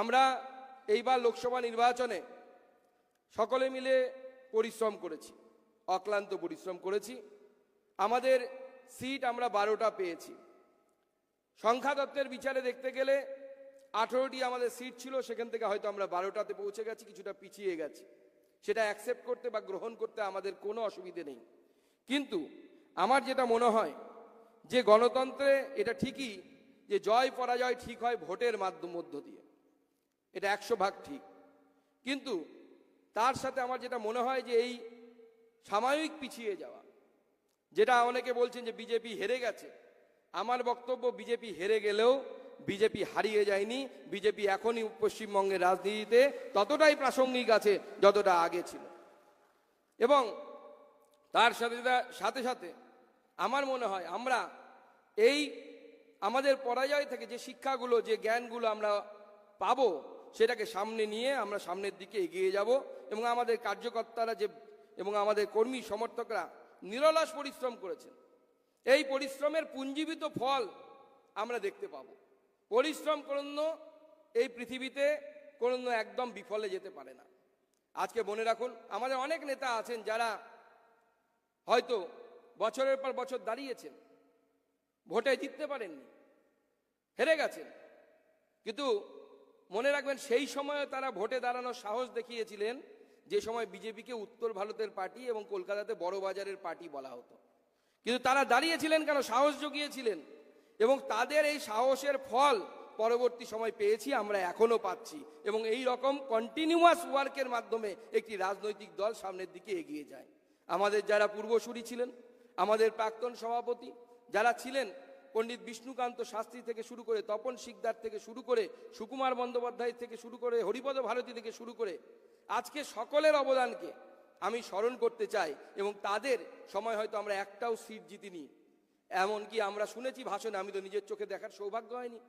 আমরা এইবার লোকসভা নির্বাচনে সকলে মিলে পরিশ্রম করেছি, অক্লান্ত পরিশ্রম করেছি। আমাদের সিট আমরা বারোটা পেয়েছি। সংখ্যা তত্ত্বের বিচারে দেখতে গেলে আঠেরোটি আমাদের সিট ছিল, সেখান থেকে হয়তো আমরা বারোটাতে পৌঁছে গেছি, কিছুটা পিছিয়ে গেছি। সেটা অ্যাকসেপ্ট করতে বা গ্রহণ করতে আমাদের কোনো অসুবিধে নেই। কিন্তু আমার যেটা মনে হয়, যে গণতন্ত্রে এটা ঠিকই যে জয় পরাজয় ঠিক হয় ভোটের মাধ্যম মধ্য দিয়ে। এটা একশো ভাগ ঠিক। কিন্তু তার সাথে আমার যেটা মনে হয় যে এই সাময়িক পিছিয়ে যাওয়া, যেটা অনেকে বলছেন যে বিজেপি হেরে গেছে, আমার বক্তব্য বিজেপি হেরে গেলেও বিজেপি হারিয়ে যায়নি, বিজেপি এখনই পশ্চিমবঙ্গের রাজনীতিতে ততটাই প্রাসঙ্গিক আছে যতটা আগে ছিল। এবং তার সাথে সাথে সাথে আমার মনে হয় আমরা এই আমাদের পরাজয় থেকে যে শিক্ষাগুলো, যে জ্ঞানগুলো আমরা পাবো সেটাকে সামনে নিয়ে আমরা সামনের দিকে এগিয়ে যাব এবং আমাদের কার্যকর্তারা যে, এবং আমাদের কর্মী সমর্থকরা নিরলাস পরিশ্রম করেছেন। এই পরিশ্রমের পুঞ্জীবিত ফল আমরা দেখতে পাবো। পরিশ্রম কোনো এই পৃথিবীতে কোনো একদম বিফলে যেতে পারে না। আজকে মনে রাখুন, আমাদের অনেক নেতা আছেন যারা হয়তো বছরের পর বছর দাঁড়িয়েছেন, ভোটে জিততে পারেননি, হেরে গেছেন। কিন্তু মনে রাখবেন, সেই সময়ে তারা ভোটে দাঁড়ানোর সাহস দেখিয়েছিলেন যে সময় বিজেপিকে উত্তর ভারতের পার্টি এবং কলকাতাতে বড় বাজারের পার্টি বলা হতো। কিন্তু তারা দাঁড়িয়েছিলেন কেন? সাহস জুগিয়েছিলেন। এবং তাদের এই সাহসের ফল পরবর্তী সময় পেয়েছি, আমরা এখনও পাচ্ছি। এবং এই রকম কন্টিনিউয়াস ওয়ার্কের মাধ্যমে একটি রাজনৈতিক দল সামনের দিকে এগিয়ে যায়। আমাদের যারা পূর্বসূরি ছিলেন, আমাদের প্রাক্তন সভাপতি যারা ছিলেন পণ্ডিত বিষ্ণুকান্ত শাস্ত্রী থেকে শুরু করে তপন শিকদার থেকে শুরু করে সুকুমার বন্দ্যোপাধ্যায় থেকে শুরু করে হরিপদ ভারতী থেকে শুরু করে আজকে সকলের অবদানকে আমি স্মরণ করতে চাই এবং তাদের সময় হয়তো আমরা একটাও সিট জিতিনি। এমনকি আমরা শুনেছি ভাষণে, আমি তো নিজের চোখে দেখার সৌভাগ্য হয়নি।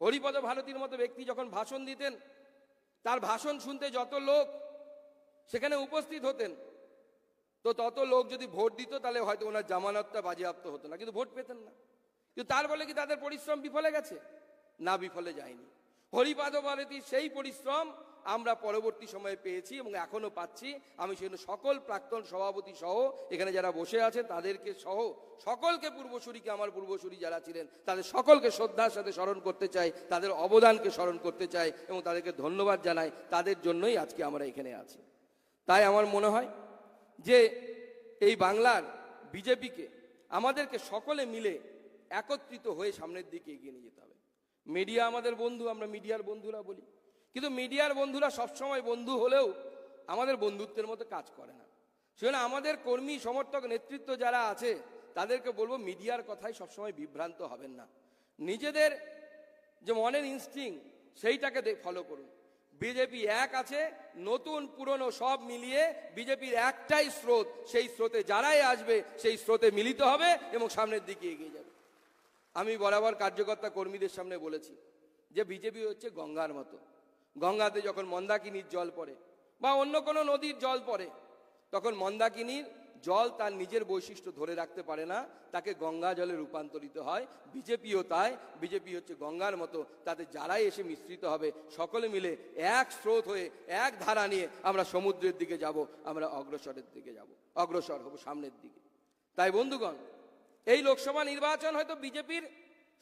হরিপদ ভারতীর মতো ব্যক্তি যখন ভাষণ দিতেন, তার ভাষণ শুনতে যত লোক সেখানে উপস্থিত হতেন, তো তত লোক যদি ভোট দিত তাহলে হয়তো ওনার জামানতটা বাজেয়াপ্ত হতো না, কিন্তু ভোট পেতেন না। কিন্তু তার বলে কি তাদের পরিশ্রম বিফলে গেছে? না, বিফলে যায়নি। হরিপাদ ভারতীর সেই পরিশ্রম আমরা পরবর্তী সময়ে পেয়েছি এবং এখনও পাচ্ছি। আমি সেজন্য সকল প্রাক্তন সভাপতি সহ এখানে যারা বসে আছেন তাদেরকে সহ সকলকে পূর্বসূরিকে, আমার পূর্বসূরি যারা ছিলেন, তাদের সকলকে শ্রদ্ধার সাথে স্মরণ করতে চাই, তাদের অবদানকে স্মরণ করতে চাই এবং তাদেরকে ধন্যবাদ জানাই। তাদের জন্যই আজকে আমরা এখানে আছি। তাই আমার মনে হয় যে এই বাংলার বিজেপিকে, আমাদেরকে সকলে মিলে একত্রিত হয়ে সামনের দিকে এগিয়ে নিয়ে যেতে হবে। মিডিয়া আমাদের বন্ধু, আমরা মিডিয়ার বন্ধুরা বলি। কিন্তু মিডিয়ার বন্ধুরা সবসময় বন্ধু হলেও আমাদের বন্ধুত্বের মতো কাজ করে না। সেজন্য আমাদের কর্মী, সমর্থক, নেতৃত্ব যারা আছে, তাদেরকে বলব মিডিয়ার কথাই সবসময় বিভ্রান্ত হবেন না। নিজেদের যে মনের ইনস্টিং সেইটাকে ফলো করুন। বিজেপি এক আছে, নতুন, পুরনো সব মিলিয়ে বিজেপির একটাই স্রোত, সেই স্রোতে যারাই আসবে, সেই স্রোতে মিলিত হবে এবং সামনের দিকে এগিয়ে যাবে। আমি বরাবর কার্যকর্তা কর্মীদের সামনে বলেছি যে বিজেপি হচ্ছে গঙ্গার মতো। গঙ্গাতে যখন মন্দাকিনীর জল পড়ে বা অন্য কোনো নদীর জল পড়ে, তখন মন্দাকিনীর জল তার নিজের বৈশিষ্ট্য ধরে রাখতে পারে না, তাকে গঙ্গা জলে রূপান্তরিত হয়। বিজেপিও তাই, বিজেপি হচ্ছে গঙ্গার মতো, তাতে যারাই এসে মিশ্রিত হবে, সকলে মিলে এক স্রোত হয়ে, এক ধারা নিয়ে আমরা সমুদ্রের দিকে যাব, আমরা অগ্রসরের দিকে যাব, অগ্রসর হব সামনের দিকে। তাই বন্ধুগণ এই লোকসভা নির্বাচন হয়তো বিজেপির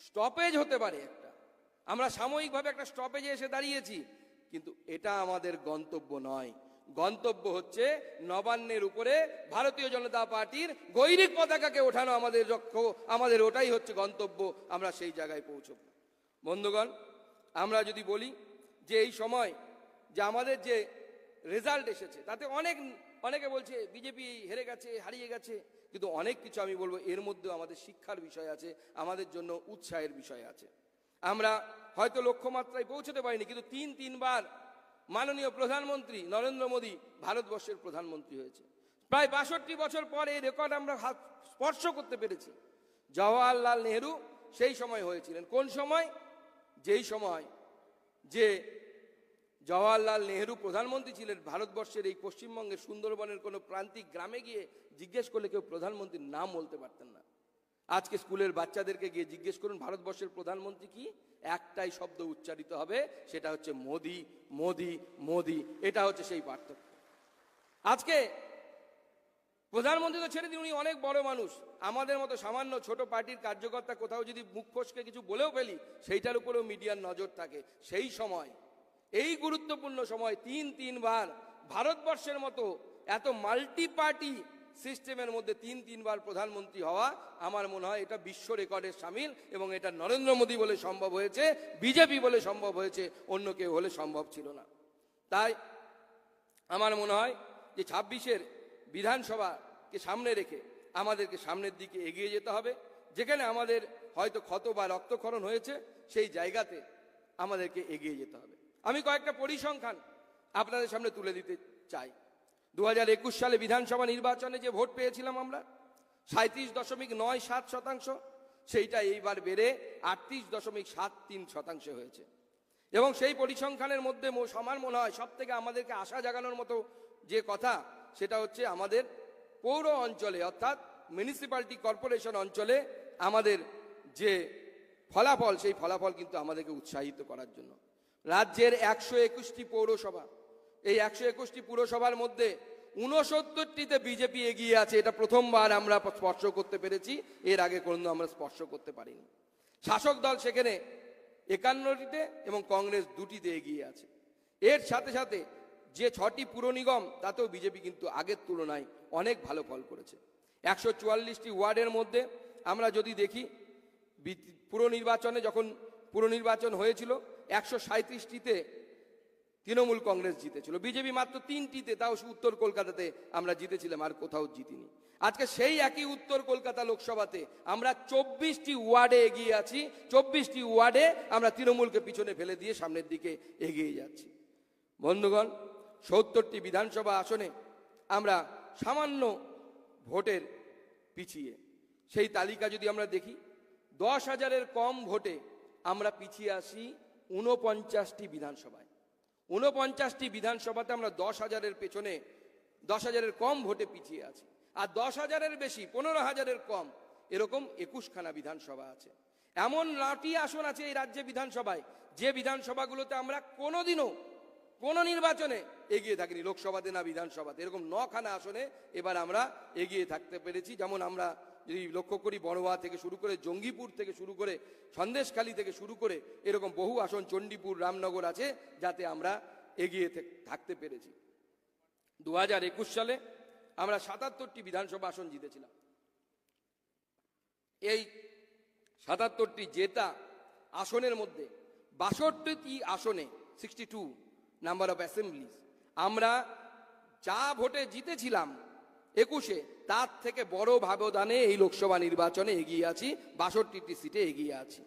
স্টপেজ হতে পারে একটা। আমরা সাময়িকভাবে একটা স্টপেজে এসে দাঁড়িয়েছি, কিন্তু এটা আমাদের গন্তব্য নয়। গন্তব্য হচ্ছে নবান্নের উপরে ভারতীয় জনতা পার্টির গৈরিক পতাকাকে ওঠানো আমাদের লক্ষ্য আমাদের ওটাই হচ্ছে গন্তব্য, আমরা সেই জায়গায় পৌঁছব। বন্ধুগণ, আমরা যদি বলি যে এই সময় যে আমাদের যে রেজাল্ট এসেছে, তাতে অনেক অনেকে বলছে বিজেপি হেরে গেছে, হারিয়ে গেছে, কিন্তু অনেক কিছু আমি বলব, এর মধ্যেও আমাদের শিক্ষার বিষয় আছে, আমাদের জন্য উৎসাহের বিষয় আছে। আমরা হয়তো লক্ষ্যমাত্রায় পৌঁছতে পারিনি, কিন্তু তিন, তিনবার মাননীয় প্রধানমন্ত্রী নরেন্দ্র মোদী ভারতবর্ষের প্রধানমন্ত্রী হয়েছে। প্রায় বাষট্টি বছর পর এই রেকর্ড আমরা হাত স্পর্শ করতে পেরেছি। জওয়াহরলাল নেহরু সেই সময় হয়েছিলেন। কোন সময়? যেই সময় যে জওয়াহরলাল নেহরু প্রধানমন্ত্রী ছিলেন। ভারতবর্ষের এই পশ্চিমবঙ্গের সুন্দরবনের কোনো প্রান্তিক গ্রামে গিয়ে জিজ্ঞেস করলে কেউ প্রধানমন্ত্রীর নাম বলতে পারতেন না। আজকে স্কুলের বাচ্চাদেরকে গিয়ে জিজ্ঞেস করুন, ভারতবর্ষের প্রধানমন্ত্রী কি? একটাই শব্দ উচ্চারিত হবে, সেটা হচ্ছে মোদি মোদি মোদি। এটা হচ্ছে সেই পার্থক্য। আজকে প্রধানমন্ত্রী তো ছেড়ে দিন উনি অনেক বড় মানুষ। আমাদের মতো সামান্য ছোট পার্টির কার্যকর্তা কোথাও যদি মুখ ফসকে কিছু বলেও ফেলি, সেইটার উপরেও মিডিয়ার নজর থাকে। সেই সময় এই গুরুত্বপূর্ণ সময় তিন, তিনবার ভারতবর্ষের মতো এত মাল্টি পার্টি সিস্টেমের মধ্যে তিন, তিনবার প্রধানমন্ত্রী হওয়া আমার মনে হয় এটা বিশ্ব রেকর্ডের সামিল এবং এটা নরেন্দ্র মোদী বলে সম্ভব হয়েছে, বিজেপি বলে সম্ভব হয়েছে, অন্য কেউ হলে সম্ভব ছিল না। তাই আমার মনে হয় যে ছাব্বিশের বিধানসভাকে সামনে রেখে আমাদেরকে সামনের দিকে এগিয়ে যেতে হবে, যেখানে আমাদের হয়তো ক্ষত বা রক্তক্ষরণ হয়েছে, সেই জায়গাতে আমাদেরকে এগিয়ে যেতে হবে। আমি কয়েকটা পরিসংখ্যান আপনাদের সামনে তুলে দিতে চাই। দু একুশ সালে বিধানসভা নির্বাচনে যে ভোট পেয়েছিলাম আমরা, সাঁত্রিশ দশমিক নয় সাত শতাংশ, সেইটা এইবার বেড়ে আটত্রিশ দশমিক সাত তিন শতাংশ হয়েছে। এবং সেই পরিসংখ্যানের মধ্যে আমার মনে হয় সব থেকে আমাদেরকে আশা জাগানোর মতো যে কথা, সেটা হচ্ছে আমাদের পৌর অঞ্চলে, অর্থাৎ মিউনিসিপ্যালিটি কর্পোরেশন অঞ্চলে আমাদের যে ফলাফল, সেই ফলাফল কিন্তু আমাদেরকে উৎসাহিত করার জন্য। রাজ্যের একশো একুশটি পৌরসভা। এই একশো একুশটি পুরসভার মধ্যে উনসত্তরটিতে বিজেপি এগিয়ে আছে, এটা প্রথমবার আমরা স্পর্শ করতে পেরেছি, এর আগে কোনো আমরা স্পর্শ করতে পারিনি। শাসক দল সেখানে একান্নটিতে এবং কংগ্রেস দুটিতে এগিয়ে আছে। এর সাথে সাথে যে ছটি পুর নিগম, তাতেও বিজেপি কিন্তু আগের তুলনায় অনেক ভালো ফল করেছে। একশো চুয়াল্লিশটি ওয়ার্ডের মধ্যে আমরা যদি দেখি পুর নির্বাচনে যখন পুর নির্বাচন হয়েছিল একশো সাঁত্রিশটিতে তৃণমূল কংগ্রেস জিতেছিল। বিজেপি মাত্র তিনটিতে, তাও উত্তর কলকাতাতে আমরা জিতেছিলাম, আর কোথাও জিতিনি। আজকে সেই একই উত্তর কলকাতা লোকসভাতে আমরা চব্বিশটি ওয়ার্ডে এগিয়ে আছি, চব্বিশটি ওয়ার্ডে আমরা তৃণমূলকে পিছনে ফেলে দিয়ে সামনের দিকে এগিয়ে যাচ্ছি। বন্ধুগণ, সত্তরটি বিধানসভা আসনে আমরা সামান্য ভোটের পিছিয়ে। সেই তালিকা যদি আমরা দেখি, দশ হাজারের কম ভোটে আমরা পিছিয়ে আসি ঊনপঞ্চাশটি বিধানসভায়। ঊনপঞ্চাশটি বিধানসভাতে আমরা দশ হাজারের পেছনে, দশ হাজারের কম ভোটে পিছিয়ে আছি। আর দশ হাজারের বেশি, পনেরো হাজারের কম, এরকম একুশখানা বিধানসভা আছে। এমন নটি আসন আছে এই রাজ্যে বিধানসভায়, যে বিধানসভাগুলোতে আমরা কোনোদিনও, কোনো নির্বাচনে এগিয়ে থাকিনি। লোকসভাতে না বিধানসভাতে, এরকম নখানা আসনে এবার আমরা এগিয়ে থাকতে পেরেছি। যেমন আমরা যদি লক্ষ্য করি, বড়োয়া থেকে শুরু করে জঙ্গিপুর থেকে শুরু করে সন্দেশখালী থেকে শুরু করে এরকম বহু আসন চণ্ডীপুর, রামনগর আছে, যাতে আমরা এগিয়ে থাকতে পেরেছি। দু হাজার একুশ সালে আমরা সাতাত্তরটি বিধানসভা আসন জিতেছিলাম। এই সাতাত্তরটি জেতা আসনের মধ্যে বাষট্টি আসনে sixty two number of assemblies আমরা যা ভোটে জিতেছিলাম একুশে তার থেকে বড় ভাবদানে এই লোকসভা নির্বাচনে এগিয়ে আছি বাষট্টিটি সিটে এগিয়ে আছি।